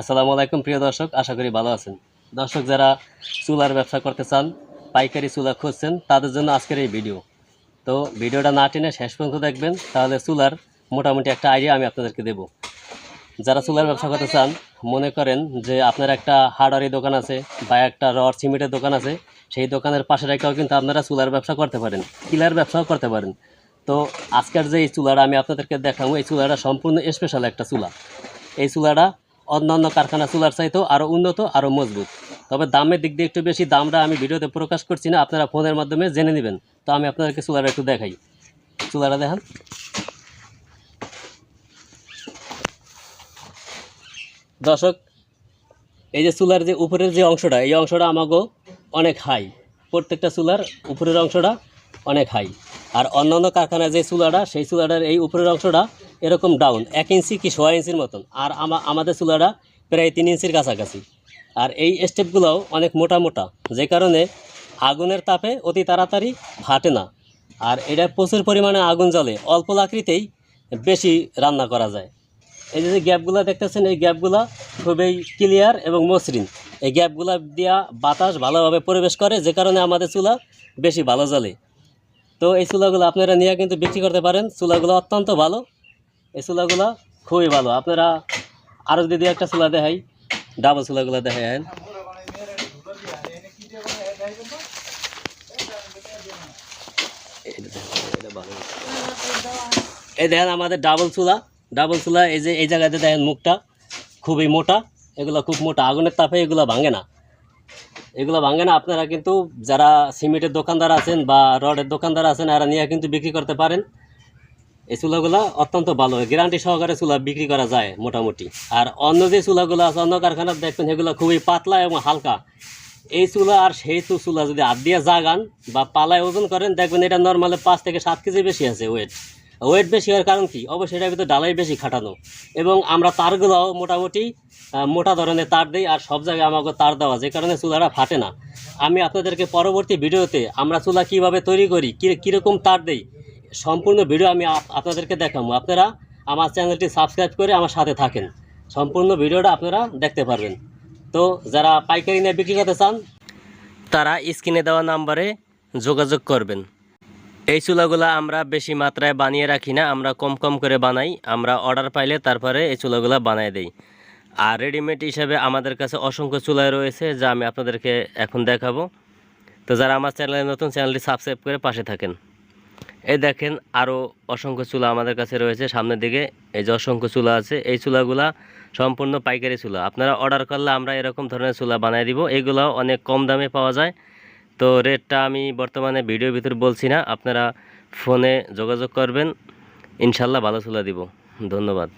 আসসালামু আলাইকুম, প্রিয় দর্শক। আশা করি ভালো আছেন। দর্শক, যারা চুলার ব্যবসা করতে চান, পাইকারি চুলা খুঁজছেন, তাদের জন্য আজকের এই ভিডিও। তো ভিডিওটা না টেনে শেষ পর্যন্ত দেখবেন, তাহলে চুলার মোটামুটি একটা আইডিয়া আমি আপনাদেরকে দেব। যারা চুলার ব্যবসা করতে চান, মনে করেন যে আপনার একটা হার্ডওয়ারি দোকান আছে বা একটা রড সিমেন্টের দোকান আছে, সেই দোকানের পাশে রেখেও কিন্তু আপনারা চুলার ব্যবসা করতে পারেন কিলার ব্যবসাও করতে পারেন। তো আজকের যে এই চুলাটা আমি আপনাদেরকে দেখাবো, এই চুলাটা সম্পূর্ণ স্পেশাল একটা চুলা। এই চুলাটা অন্যান্য কারখানা চুলার চাইতেও আরও উন্নত আরও মজবুত। তবে দামের দিক দিয়ে একটু বেশি দামটা আমি ভিডিওতে প্রকাশ করছি না, আপনারা ফোনের মাধ্যমে জেনে নেবেন। তো আমি আপনাদেরকে চুলাটা একটু দেখাই। চুলাটা দেখান। দর্শক, এই যে চুলার যে উপরের যে অংশটা, এই অংশটা আমাকেও অনেক হাই প্রত্যেকটা চুলার উপরের অংশটা অনেক হাই আর অন্যান্য কারখানায় যে চুলাটা, সেই চুলাটার এই উপরের অংশটা এরকম ডাউন এক ইঞ্চি কি সোয়া ইঞ্চির মতন। আর আমাদের চুলাটা প্রায় তিন ইঞ্চির কাছাকাছি। আর এই স্টেপগুলোও অনেক মোটা মোটা, যে কারণে আগুনের তাপে অতি তাড়াতাড়ি ফাটে না। আর এটা প্রচুর পরিমাণে আগুন জ্বলে, অল্প লাকড়িতেই বেশি রান্না করা যায়। এই যে গ্যাপগুলো দেখতেছেন, এই গ্যাপগুলো খুবই ক্লিয়ার এবং মসৃণ। এই গ্যাপগুলো দিয়া বাতাস ভালোভাবে প্রবেশ করে, যে কারণে আমাদের চুলা বেশি ভালো জ্বলে। তো এই চুলাগুলো আপনারা নিয়ে কিন্তু বিক্রি করতে পারেন। চুলাগুলো অত্যন্ত ভালো। এই চুলাগুলো খুবই ভালো। আপনারা আরও যদি একটা চুলা দেখাই ডাবল চুলাগুলো দেখেন এই দেখেন আমাদের ডাবল চুলা। ডাবল চুলা, এই যে এই জায়গাতে দেখেন মুখটা খুবই মোটা। এগুলো খুব মোটা। আগুনের তাপে এগুলো ভাঙে না। এগুলো ভাঙে না। আপনারা কিন্তু যারা সিমেন্টের দোকানদার আছেন বা রডের দোকানদার আছেন, এরা নিয়ে কিন্তু বিক্রি করতে পারেন। এই চুলাগুলো অত্যন্ত ভালো। গ্যারান্টি সহকারে চুলা বিক্রি করা যায় মোটামুটি। আর অন্য যে চুলাগুলো আছে, অন্য কারখানার দেখবেন সেগুলো খুবই পাতলা এবং হালকা। এই চুলা আর সেই তো চুলা যদি হাত দিয়ে জাগান বা পালায় ওজন করেন, দেখবেন এটা নর্মালে পাঁচ থেকে সাত কেজি বেশি আছে ওয়েট ওয়েট বেশি হওয়ার কারণ কি? অবশ্যই এটার ভিতরে ডালাই বেশি খাটানো। এবং আমরা তারগুলোও মোটামুটি মোটা ধরনের তার দিই আর সব জায়গায় আমাকে তার দেওয়া, যে কারণে চুলাটা ফাটে না। আমি আপনাদেরকে পরবর্তী ভিডিওতে আমরা চুলা কীভাবে তৈরি করি, কী, কীরকম তার দেই সম্পূর্ণ ভিডিও আমি আপনাদেরকে দেখাবো। আপনারা আমার চ্যানেলটি সাবস্ক্রাইব করে আমার সাথে থাকেন। সম্পূর্ণ ভিডিওটা আপনারা দেখতে পারবেন। তো যারা পাইকারি নিয়ে বিক্রি করতে চান, তারা স্ক্রিনে দেওয়া নাম্বারে যোগাযোগ করবেন। এই চুলাগুলো আমরা বেশি মাত্রায় বানিয়ে রাখি না, আমরা কম কম করে বানাই। আমরা অর্ডার পাইলে তারপরে এই চুলাগুলো বানিয়ে দেই। আর রেডিমেড হিসাবে আমাদের কাছে অসংখ্য চুলাই রয়েছে, যা আমি আপনাদেরকে এখন দেখাবো। তো যারা আমার চ্যানেলে নতুন, চ্যানেলটি সাবস্ক্রাইব করে পাশে থাকেন। এই দেখেন আরও অসংখ্য চুলা আমাদের কাছে রয়েছে। সামনের দিকে এই যে অসংখ্য চুলা আছে, এই চুলাগুলা সম্পূর্ণ পাইকারি চুলা। আপনারা অর্ডার করলে আমরা এরকম ধরনের চুলা বানিয়ে দিব। এগুলাও অনেক কম দামে পাওয়া যায়। তো রেটটা আমি বর্তমানে ভিডিও ভিতর বলছি না, আপনারা ফোনে যোগাযোগ করবেন। ইনশাল্লাহ ভালো চুলা দিব। ধন্যবাদ।